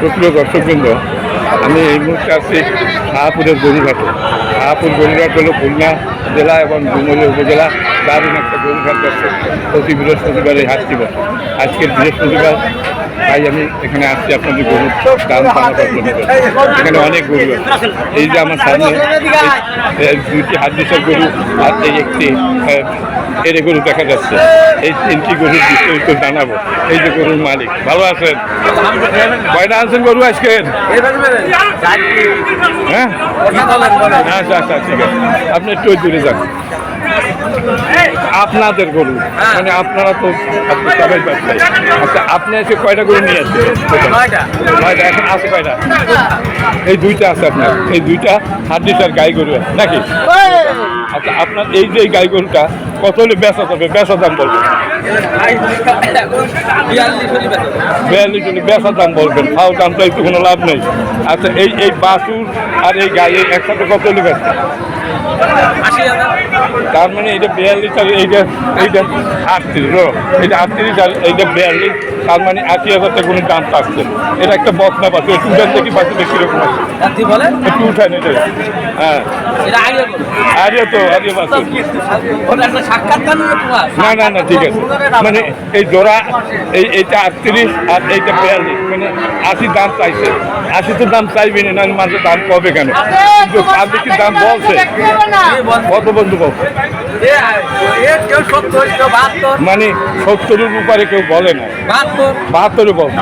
সুপ্রিয় দর্শকবৃন্দ আমি এই মুহূর্তে আছি শাহপুরের গরুঘাটে শাহপুর গরুঘাট হলো খুলনা জেলা এবং ডুমুরিয়া উপজেলা। দারুণ একটা গরুঘাট আছে। প্রতি বৃহস্পতিবার এই হাটটি বসে। আজকের বৃহস্পতিবার তাই আমি এখানে আসছি আপনাদের গরুর দাম জানাবার জন্য। এখানে অনেক গরু আছে। এই যে আমার সামনে হাত দিশের গরু আর এই একটি এরে গরু দেখা যাচ্ছে। এই তিনটি গরুর বিস্তারিত জানাব। এই যে গরুর মালিক ভালো আছেন? কয়টা আনছেন গরু আজকের? হ্যাঁ? আচ্ছা আচ্ছা ঠিক আছে আপনি একটু ওই দূরে যান আপনাদের গরু। মানে আপনারা তো আপনি সবাই ব্যবসায়ী আচ্ছা আপনি এসে কয়টা গরু নিয়ে আসছেন? নয়টা। এখন আছে কয়টা? এই দুইটা আছে আপনার। এই দুইটা হাত লিটার গাই গরু আছে নাকি? আচ্ছা আপনার এই যে গাই গরুটা কত হলে বেচা যাবে? বেচা দাম বলবেন। বিয়াল্লিশ হলে বেচা দাম বলবেন। খাও দাম তো একটু কোনো লাভ নেই। আচ্ছা এই এই বাসুর আর এই গাই একসাথে কত হলে বেচা? তার মানে এইটা বিয়াল্লিশ আর এইটা এইটা আটত্রিশ ও এইটা আটত্রিশ আর এইটা বিয়াল্লিশ তার মানে আশি হাজার টাকা কোনো দাম পাচ্ছে এটা একটা বকনা পাচ্ছে একটু উঠান দেখি পাচ্ছে কীরকম আছে একটু উঠান এটা হ্যাঁ আরে তো আরে পাচ্ছে না না না ঠিক আছে। মানে এই জোড়া এই এইটা আটত্রিশ আর এইটা বিয়াল্লিশ মানে আশি দাম চাইছে। আশি তো দাম চাইবে না মানুষের দাম কবে কেন? কিন্তু পাবলিকের দাম বলছে। কত বন্ধু। মানে সত্তরের উপরে কেউ বলে না। বাহাত্তর। বলছে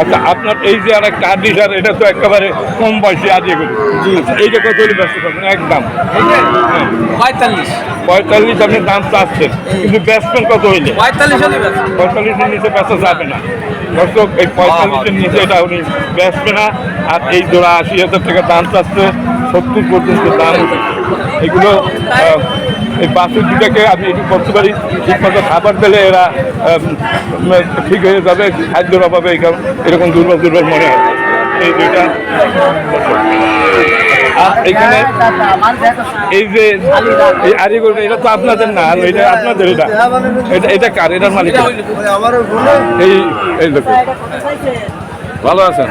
আচ্ছা আপনার এই যে আর একটা আদি স্যার এটা তো একেবারে কম বয়সে আদি এগুলো। এইটা কত হলে ব্যস্ত একদম। পঁয়তাল্লিশ। পঁয়তাল্লিশ আপনি দাম চাচ্ছেন কিন্তু ব্যস্তেন কত হইলে। পঁয়তাল্লিশের নিচে বেচা যাবে না। দর্শক এই পঁয়তাল্লিশের নিচে এটা উনি বেচবে না। আর এই জোড়া আশি হাজার টাকা দাম চাচ্ছে। সত্তর পর্যন্ত দাম এগুলো এই বাসুর দুটাকে আমি একটু করতে পারি ঠিক মতো খাবার দিলে এরা ঠিক হয়ে যাবে, খাদ্যর অভাবে এরকম দুর্বল দুর্বল মনে হয়। এই দুইটা। এখানে এই যে এই আরিগোটা এটা তো আপনাদের না এটা আপনাদের এটা। এটা এটা কার? এটার মালিক? এই এই দেখুন ভালো আছেন?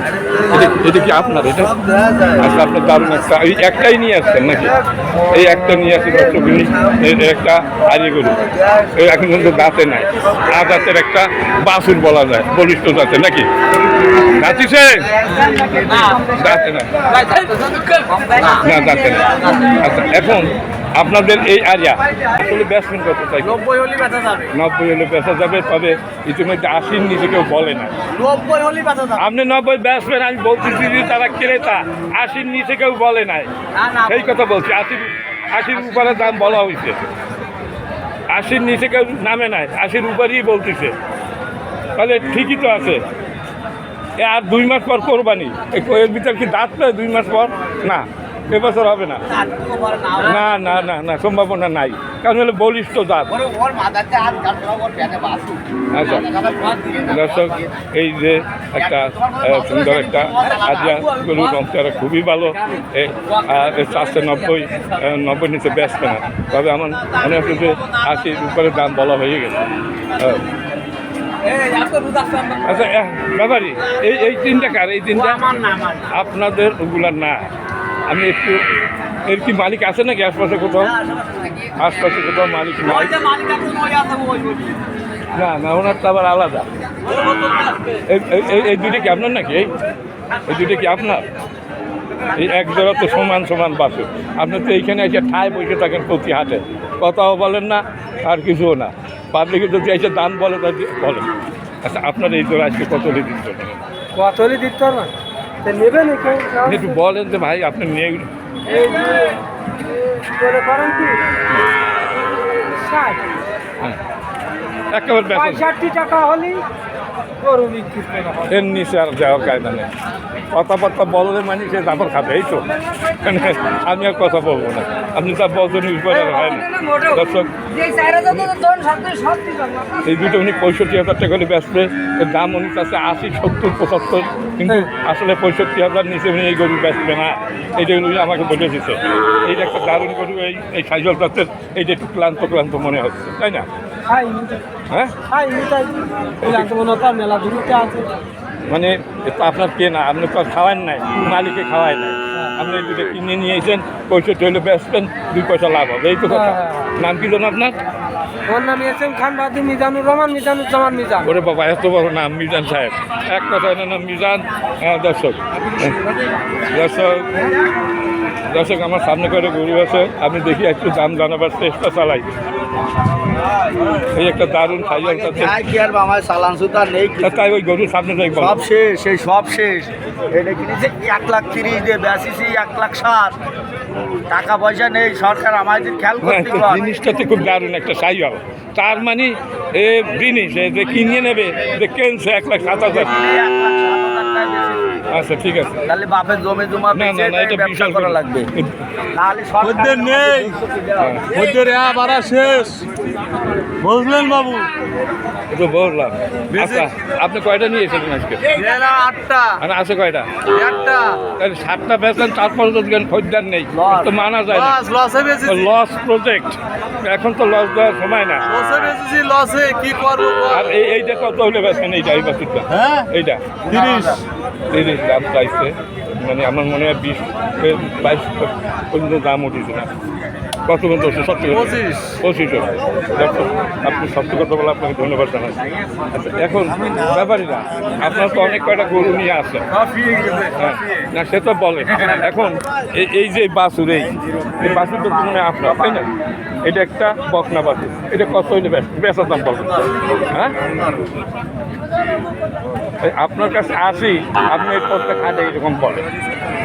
এটা- কি আপনার? এটা আচ্ছা আপনার দারুণ একটা এই একটাই নিয়ে আসছেন নাকি? এই একটা নিয়ে আসছে দর্শকগুলি একটা হারিয়ে গরু। এখন কিন্তু দাঁতে নাই। আর দাঁতের একটা বাসুর বলা যায়, বলিষ্ঠ দাঁতে নাকি? দাঁতিছে দাঁতে নাই। না, দাঁতে নাই। আচ্ছা এখন আপনাদের এই আরিয়া আসলে ব্যাটসম্যান করতে চাই? নব্বই হলে বেচা যাবে। নব্বই হলে বেচা যাবে তবে ইতিমধ্যে আশির নিচে কেউ বলে না। নব্বই হলে বেচা যাবে। আপনি নব্বই ব্যাটসম্যান আমি বলতেছি যে তারা ক্রেতা আশির নিচে কেউ বলে নাই। সেই কথা বলছি আশির আশির উপরে দাম বলা হয়েছে আশির নিচে কেউ নামে নাই আশির উপরেই বলতেছে। তাহলে ঠিকই তো আছে। এ আর দুই মাস পর কোরবানি। এর ভিতর কি দাঁত দুই মাস পর? না। এবছর হবে না। না না না না সম্ভাবনা নাই। কারণ হলে বলিষ্ঠ দাঁত আচ্ছা। দর্শক এই যে একটা সুন্দর একটা আজা গরু রংটা খুবই ভালো। চারশো নব্বই নব্বই নিচে ব্যস্ত না। তবে আমার মনে হচ্ছে যে আশির উপরে দাম বলা হয়ে গেছে। আচ্ছা ব্যাপারি এই এই তিনটা কার? এই তিনটা আপনাদের ওগুলা না। আমি একটু এর কি মালিক আছে নাকি আশপাশে কোথাও? আশপাশে কোথাও মালিক নাই। না না ওনার তো আবার আলাদা। এই- দুইটা কি আপনার নাকি? এই এই দুইটা কি আপনার? এই এক জোড়া তো সমান সমান বাসে। আপনি তো এইখানে এসে ঠায় বসে থাকেন প্রতি হাটে। কথাও বলেন না আর কিছুও না। পাবলিকে যদি এসে দান বলে তা বলেন। আচ্ছা আপনার এই জোড়া আজকে কত দিন কত দিতে পারবেন? নেবেন একটু বলেন যে ভাই আপনি নিয়ে করেন কি? ষাট। হ্যাঁ। একেবারে পঁয়ষট্টি টাকা হলেই গরু বিক্রি করা এর নিচে আর যাওয়ার কায়দা নেই। কথাবার্তা বললে মানে সে দাবর খাবে এই তো। মানে আমি আর কথা বলব না। আপনি তার বলছেন উপরে আর হয় না। দর্শক এই দুটো উনি পঁয়ষট্টি হাজার টাকা করে বেচবে। এর দাম উনি কাছে আশি সত্তর পঁচাত্তর। কিন্তু আসলে পঁয়ষট্টি হাজার নিচে উনি এই গরু বেচবে না। এইটা উনি আমাকে বলে দিচ্ছে এইটা একটা দারুণ গরু এই এই সাইজল জাতের। এইটা একটু ক্লান্ত ক্লান্ত মনে হচ্ছে। তাই না? হ্যাঁ? হতো মেলা আছে। মানে আপনার কেনা আপনি তো আর খাওয়ান নাই মালিকে খাওয়াই নাই। আপনি দুটো কিনে নিয়েছেন পয়সা হলে বেচবেন দুই পয়সা লাভ হবে। এই তো কথা। হ্যাঁ, নাম কি জানো আপনার? ওর নাম এসএম খান বাদি মিজানুর রহমান মিজানুজ্জামান মিজান। ওরে বাবা এত বড় নাম মিজান সাহেব। এক কথা এনার নাম মিজান দর্শক। দর্শক দর্শক আমার সামনে করে গরু আছে। আমি দেখি একটু দাম জানাবার চেষ্টা চালাই। এই একটা দারুণ কাছে কি আর আমার সালান সুতা নেই? তাই ওই গরুর সামনে সব শেষ সেই সব শেষ। এটা কিনেছে এক লাখ তিরিশ দিয়ে বেসিসি এক লাখ ষাট। টাকা পয়সা নেই সরকার আমাদের খেয়াল হ্যাঁ, করতে জিনিসটা তো খুব দারুণ একটা সাইয়াল তার মানে এ জিনিস যে কিনে নেবে যে কেনছে এক লাখ সাত হাজার। আচ্ছা ঠিক আছে। তাহলে বাপের জমি জমা না না না এটা বিশাল করা। লাগবে। সরকার নেই। শেষ। বুঝলেন বাবু? তো বললাম। আচ্ছা আপনি কয়টা নিয়েছিলেন আজকে? আটটা। আর আছে কয়টা? একটা। তাহলে সাতটা বেচলেন তারপরে তো খরিদ্দার নেই। তো মানা যায় না। লসে প্রজেক্ট এখন তো লস দেওয়ার সময় না। লসে কি করব আর এই এইটা কত হলে বেচবেন এইটা এই বাছুরটা। হ্যাঁ? এইটা। তিরিশ। তিরিশ দাম পাইছে মানে আমার মনে হয় বিশ বাইশ পর্যন্ত দাম উঠেছে না। কত পর্যন্ত উঠছে সত্যি কথা? পঁচিশ। আপনি সত্যি কথা বলে আপনাকে ধন্যবাদ জানাই। আচ্ছা এখন ব্যাপারীরা আপনার তো অনেক কয়টা গরু নিয়ে আসেন হ্যাঁ, না সে তো বলে। এখন এই- যে বাছুর এই এই বাছুর তো মনে আপনার তাই না? এটা একটা বকনা বাছুর। এটা কত হইলে বেচার দাম বলবেন হ্যাঁ? আপনার কাছে আসি আপনি এই পথটা খাটে এরকম বলে।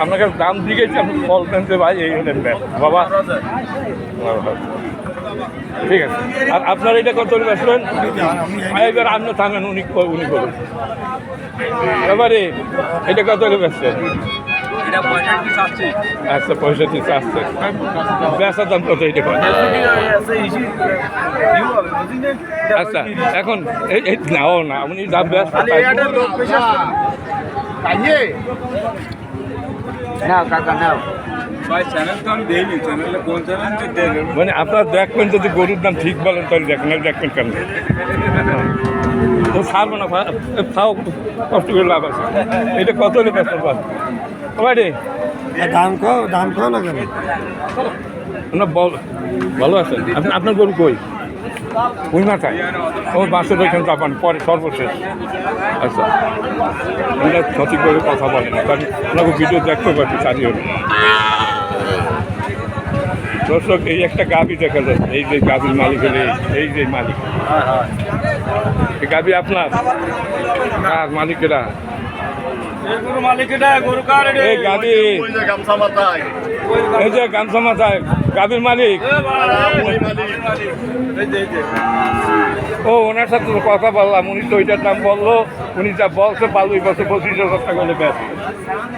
আপনার কাছে দাম দিয়েছি আপনি বলতেন যে ভাই এই হলেন বাবা। ঠিক আছে। আর আপনার এটা কত বেসবেন এবার আপনি থামেন উনি উনি করুন এবারে এটা কত হলে বেসছেন আচ্ছা পঁয়ষট্টি চাচ্ছে। বেচার দাম কত এটা আচ্ছা এখন নাও না উনি দাম ব্যস্ত নাও কাকা নাও। মানে আপনারা দেখবেন যদি গরুর দাম ঠিক বলেন তাহলে দেখেন আর দেখবেন কেন তো ছাড়বো না খাও কষ্ট করে লাভ আছে। এটা কত হলে বেচতে পার বাড়ি দাম কো দাম কো না কেন? না বল ভালো আছেন আপনি আপনার গরু কই? ওই মাথায় ও বাসের ওইখানে যাবেন পরে সর্বশেষ। আচ্ছা আমরা সঠিক করে কথা বলেন না কারণ ওনাকে ভিডিও দেখতে পাচ্ছি চালিয়ে দর্শক এই একটা গাভি দেখা যাচ্ছে এই যে গাভির মালিক হলে এই- যে মালিক। এই গাভি আপনার? কার মালিকেরা? এই গাভি। এই যে গামছা মাথায়। গাভীর মালিক। ও ওনার সাথে তো কথা বললাম উনি তো ওইটার দাম বলল উনি যা বলছে পালুই বছর পঁচিশ হাজার টাকা হলে ব্যাস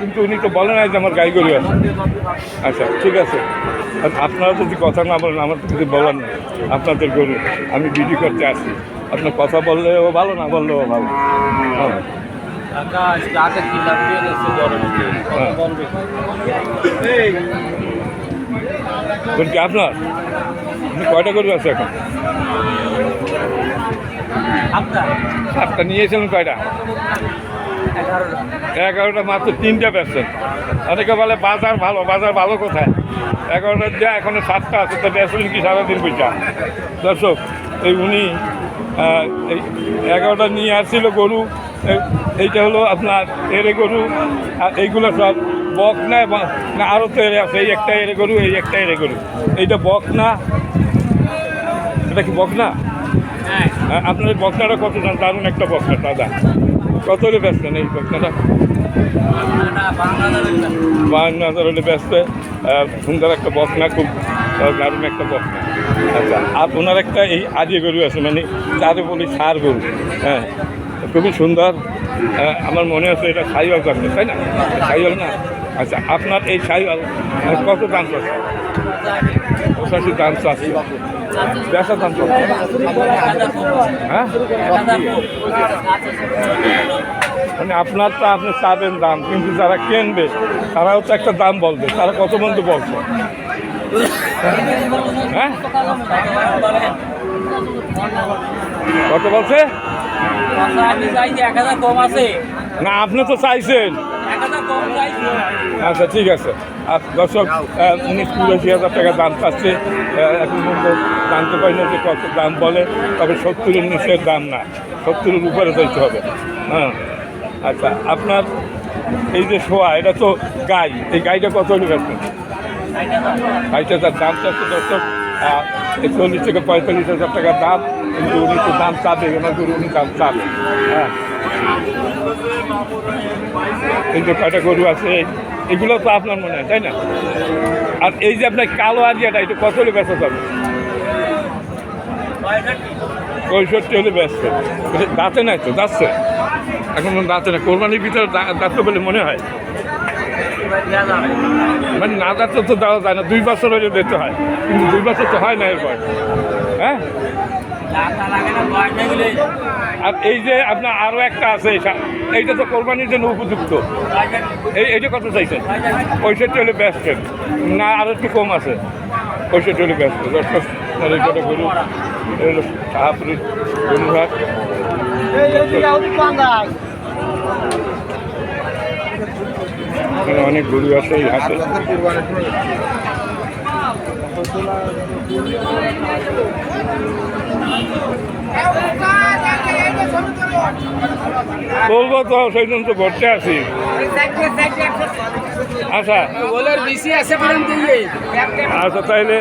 কিন্তু উনি তো বলে নাই যে আমার গাই গরু আছে আচ্ছা ঠিক আছে। আপনারা যদি কথা না বলেন আমার তো কিছু বলার নেই। আপনাদের গরু আমি বিডি করতে আসি। আপনার কথা বললেও ভালো না বললেও ভালো। হ্যাঁ। কি আপনার? কয়টা গরু আছে এখন? সাতটা নিয়েছিলেন কয়টা? এগারোটা। মাত্র তিনটা বেচছেন। অনেকে বলে বাজার ভালো বাজার ভালো কোথায়? এগারোটার যা এখনও সাতটা আছে তো বেচলেন কি সারাদিন পয়সা? দর্শক এই উনি এগারোটা নিয়ে আসছিল গরু এইটা হলো আপনার এরে গরু আর এইগুলো সব বক না আরও তো এরে আছে এই একটা এরে গরু এই একটা এরে গরু। এইটা বক না? এটা কি বক না? হ্যাঁ, আপনার এই বকনাটা কত দাম? দারুণ একটা বকনা দাদা। কত হলে বেচতেন এই বকনাটা বাহান্ন হাজার হলে আহ, সুন্দর একটা বকনা খুব দারুণ একটা বকনা আচ্ছা আর ওনার একটা এই আজে গরু আছে মানে যারে বলি সার গরু হ্যাঁ। খুবই সুন্দর আহ, আমার মনে হচ্ছে এটা সাইওয়াল করবে তাই না? সাইওয়াল না? আচ্ছা আপনার এই সাইওয়াল আহ, কত দাম চাচ্ছে পঁচাশি দাম চাচ্ছে বেচার দাম হ্যাঁ? মানে আপনার তো আপনি চাবেন দাম, কিন্তু যারা কিনবে, তারাও তো একটা দাম বলবে। তারা কত বন্ধু বলছে? হ্যাঁ? কত বলছে? না, আপনি তো চাইছেন। আচ্ছা ঠিক আছে। আর দর্শক উনিশ বিরাশি হাজার টাকা দাম পাচ্ছে এখন জানতে পারি না যে কত দাম বলে, তবে সত্তরের নিচের দাম না। সত্তরের উপরে যাইতে হবে। হ্যাঁ। আচ্ছা আপনার এই যে শোয়া এটা তো গাই এই গাইটা কত হলে বেচবেন? গাইটা তার দাম চাচ্ছে দর্শক এই চল্লিশ থেকে পঁয়তাল্লিশ হাজার টাকার দাম কিন্তু উনি তো দাম চাবে ওনার গরু উনি দাম চাবে হ্যাঁ। এই যে কয়টা গরু আছে এগুলো তো আপনার মনে হয় তাই না? আর এই যে আপনার কালো আজিয়াটা এটা কত হলে বেচা যাবে? পঁয়ষট্টি। হলে ব্যস্ত দাঁতে নাই তো যাচ্ছে? এখন দাঁতে না, কোরবানির ভিতরে দাঁত বলে মনে হয়। মানে না দাঁতে তো দেওয়া যায় না, দুই বছর হলে দিতে হয়, কিন্তু দুই বছর তো হয় না এরপর। হ্যাঁ? আর এই যে আপনার আরও একটা আছে এটা- এইটা তো কোরবানির জন্য উপযুক্ত। এই এইটা কত চাইছেন? পঁয়ষট্টি হলে ব্যস্ত না আরও একটু কম আছে। পঁয়ষট্টি হলে ব্যস্ত কটা গরু হলো গরুঘাট এখানে অনেক গরু আছে এই বলব তো, সেই জন্য তো ঘরতে আছি। আচ্ছা। আচ্ছা তাইলে